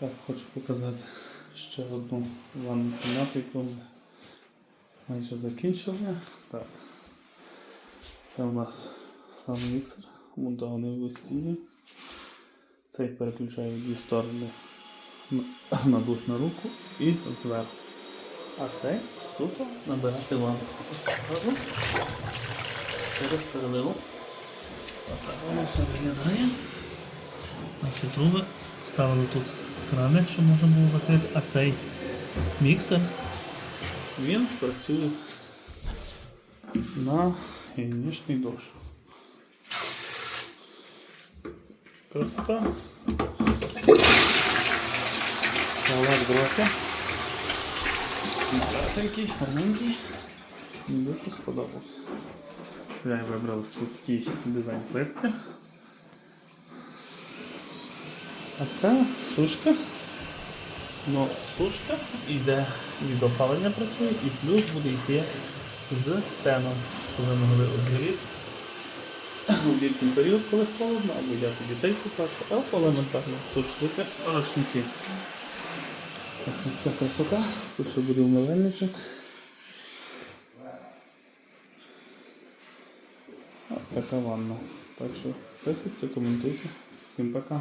Так, хочу показати ще одну ванну кімнату, яку ми майже закінчили. Так. Це у нас сам міксер, монтований в стіні. Цей переключає дві сторони на- на душ на руку і зверху. А цей суто набирати. Покажу. Через переливу. Воно все виглядає. Друге ставили тут краник, щоб можна було закрити, а цей міксер він працює на гігієнічний душ. Красота. Туалет трохи. Малесенький, гарненький. Мені дуже сподобався. Я вибрав такий дизайн плитки. А це сушка. Ну, сушка йде від опалення працює і плюс буде йти з теном, щоб ви могли обігріти у літній період, коли холодно, або взяти дітей купати, або елементарно сушити рушники. Так, ось така красота. Тут ще буде умивальничок. Ось така ванна. Так що підписуйтесь, коментуйте. Всім пока.